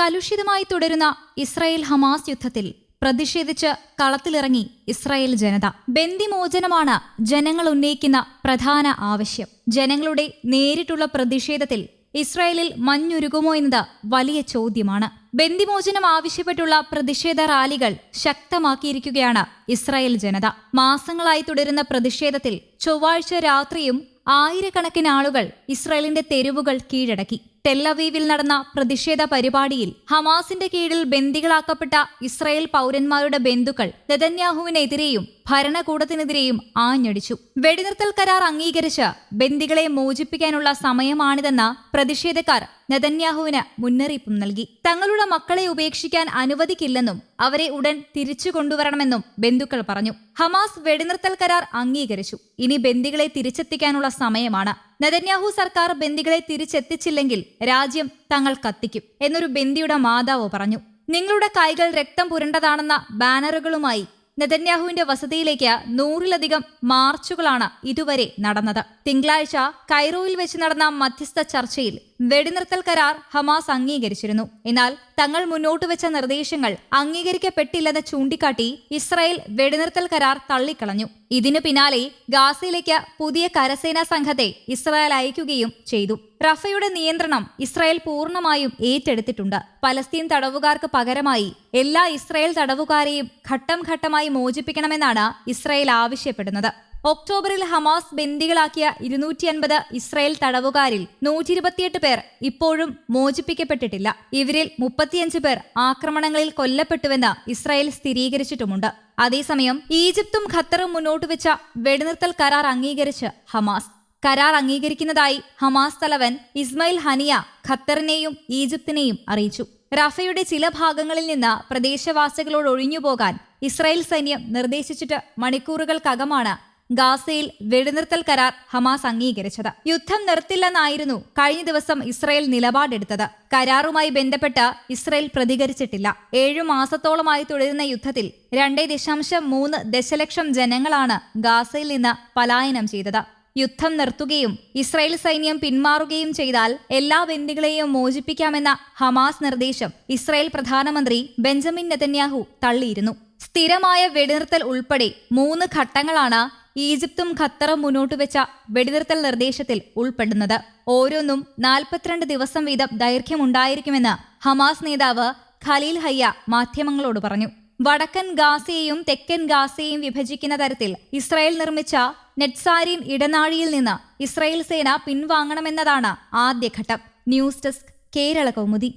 കലുഷിതമായി തുടരുന്ന Israel Hamas യുദ്ധത്തിൽ പ്രതിഷേധിച്ച് കളത്തിലിറങ്ങി ഇസ്രായേൽ ജനത. ബന്ദിമോചനമാണ് ജനങ്ങൾ ഉന്നയിക്കുന്ന പ്രധാന ആവശ്യം. ജനങ്ങളുടെ നേരിട്ടുള്ള പ്രതിഷേധത്തിൽ ഇസ്രായേലിൽ മഞ്ഞുരുകുമോ എന്നത് വലിയ ചോദ്യമാണ്. ബന്ദിമോചനം ആവശ്യപ്പെട്ടുള്ള പ്രതിഷേധ റാലികൾ ശക്തമാക്കിയിരിക്കുകയാണ് ഇസ്രായേൽ ജനത. മാസങ്ങളായി തുടരുന്ന പ്രതിഷേധത്തിൽ ചൊവ്വാഴ്ച രാത്രിയും ആയിരക്കണക്കിന് ആളുകൾ ഇസ്രായേലിന്റെ തെരുവുകൾ കീഴടക്കി. ടെല്ലവീവിൽ നടന്ന പ്രതിഷേധ പരിപാടിയിൽ ഹമാസിന്റെ കീഴിൽ ബന്ദികളാക്കപ്പെട്ട ഇസ്രായേൽ പൗരന്മാരുടെ ബന്ധുക്കൾ നെതന്യാഹുവിനെതിരെയും ഭരണകൂടത്തിനെതിരെയും ആഞ്ഞടിച്ചു. വെടിനിർത്തൽ കരാർ അംഗീകരിച്ച് ബന്ദികളെ മോചിപ്പിക്കാനുള്ള സമയമാണിതെന്ന പ്രതിഷേധക്കാർ നെതന്യാഹുവിന് മുന്നറിയിപ്പും നൽകി. തങ്ങളുടെ മക്കളെ ഉപേക്ഷിക്കാൻ അനുവദിക്കില്ലെന്നും അവരെ ഉടൻ തിരിച്ചു കൊണ്ടുവരണമെന്നും ബന്ധുക്കൾ പറഞ്ഞു. ഹമാസ് വെടിനിർത്തൽ കരാർ അംഗീകരിച്ചു. ഇനി ബന്ദികളെ തിരിച്ചെത്തിക്കാനുള്ള സമയമാണ്. നെതന്യാഹു സർക്കാർ ബന്ദികളെ തിരിച്ചെത്തിച്ചില്ലെങ്കിൽ രാജ്യം തങ്ങൾ കത്തിക്കും എന്നൊരു ബന്ദിയുടെ മാതാവ് പറഞ്ഞു. നിങ്ങളുടെ കൈകൾ രക്തം പുരണ്ടതാണെന്ന ബാനറുകളുമായി നെതന്യാഹുവിന്റെ വസതിയിലേക്ക് നൂറിലധികം മാർച്ചുകളാണ് ഇതുവരെ നടന്നത്. തിങ്കളാഴ്ച കൈറോയിൽ വെച്ച് നടന്ന മധ്യസ്ഥ ചർച്ചയിൽ വെടിനിർത്തൽ കരാർ ഹമാസ് അംഗീകരിച്ചിരുന്നു. എന്നാൽ തങ്ങൾ മുന്നോട്ട് വെച്ച നിർദ്ദേശങ്ങൾ അംഗീകരിക്കപ്പെട്ടില്ലെന്ന് ചൂണ്ടിക്കാട്ടി ഇസ്രായേൽ വെടിനിർത്തൽ കരാർ തള്ളിക്കളഞ്ഞു. ഇതിനു പിന്നാലെ ഗാസയിലേക്ക് പുതിയ കരസേനാ സംഘത്തെ ഇസ്രായേൽ അയക്കുകയും ചെയ്തു. റഫയുടെ നിയന്ത്രണം ഇസ്രായേൽ പൂർണമായും ഏറ്റെടുത്തിട്ടുണ്ട്. പലസ്തീൻ തടവുകാർക്ക് പകരമായി എല്ലാ ഇസ്രായേൽ തടവുകാരെയും ഘട്ടം ഘട്ടമായി മോചിപ്പിക്കണമെന്നാണ് ഇസ്രായേൽ ആവശ്യപ്പെടുന്നത്. ഒക്ടോബറിൽ ഹമാസ് ബന്ദികളാക്കിയ ഇരുന്നൂറ്റി അൻപത് ഇസ്രായേൽ തടവുകാരിൽ നൂറ്റി ഇരുപത്തിയെട്ട് പേർ ഇപ്പോഴും മോചിപ്പിക്കപ്പെട്ടിട്ടില്ല. ഇവരിൽ മുപ്പത്തിയഞ്ച് പേർ ആക്രമണങ്ങളിൽ കൊല്ലപ്പെട്ടുവെന്ന് ഇസ്രായേൽ സ്ഥിരീകരിച്ചിട്ടുമുണ്ട്. അതേസമയം ഈജിപ്തും ഖത്തറും മുന്നോട്ട് വെച്ച വെടിനിർത്തൽ കരാർ അംഗീകരിച്ച് ഹമാസ്. കരാർ അംഗീകരിക്കുന്നതായി ഹമാസ് തലവൻ ഇസ്മയിൽ ഹനിയ ഖത്തറിനെയും ഈജിപ്തിനെയും അറിയിച്ചു. റഫയുടെ ചില ഭാഗങ്ങളിൽ നിന്ന് പ്രദേശവാസികളോട് ഒഴിഞ്ഞുപോകാൻ ഇസ്രായേൽ സൈന്യം നിർദ്ദേശിച്ചിട്ട് മണിക്കൂറുകൾക്കകമാണ് ഗാസയിൽ വെടിനിർത്തൽ കരാർ ഹമാസ് അംഗീകരിച്ചത്. യുദ്ധം നിർത്തില്ലെന്നായിരുന്നു കഴിഞ്ഞ ദിവസം ഇസ്രയേൽ നിലപാടെടുത്തത്. കരാറുമായി ബന്ധപ്പെട്ട് ഇസ്രയേൽ പ്രതികരിച്ചിട്ടില്ല. ഏഴു മാസത്തോളമായി തുടരുന്ന യുദ്ധത്തിൽ രണ്ടേ ദശാംശം മൂന്ന് ദശലക്ഷം ജനങ്ങളാണ് ഗാസയിൽ നിന്ന് പലായനം ചെയ്തത്. യുദ്ധം നിർത്തുകയും ഇസ്രായേൽ സൈന്യം പിന്മാറുകയും ചെയ്താൽ എല്ലാ ബന്ദികളെയും മോചിപ്പിക്കാമെന്ന ഹമാസ് നിർദ്ദേശം ഇസ്രായേൽ പ്രധാനമന്ത്രി ബെഞ്ചമിൻ നെതന്യാഹു തള്ളിയിരുന്നു. സ്ഥിരമായ വെടിനിർത്തൽ ഉൾപ്പെടെ മൂന്ന് ഘട്ടങ്ങളാണ് ഈജിപ്തും ഖത്തറും മുന്നോട്ട് വെച്ച വെടിനിർത്തൽ നിർദ്ദേശത്തിൽ ഉൾപ്പെടുന്നത്. ഓരോന്നും നാൽപ്പത്തിരണ്ട് ദിവസം വീതം ദൈർഘ്യമുണ്ടായിരിക്കുമെന്ന് ഹമാസ് നേതാവ് ഖലീൽ ഹയ്യ മാധ്യമങ്ങളോട് പറഞ്ഞു. വടക്കൻ ഗാസയെയും തെക്കൻ ഗാസയെയും വിഭജിക്കുന്ന തരത്തിൽ ഇസ്രായേൽ നിർമ്മിച്ച നെറ്റ്സാരിൻ ഇടനാഴിയിൽ നിന്ന് ഇസ്രായേൽ സേന പിൻവാങ്ങണമെന്നതാണ് ആദ്യഘട്ടം. News desk Kerala Kaumudi.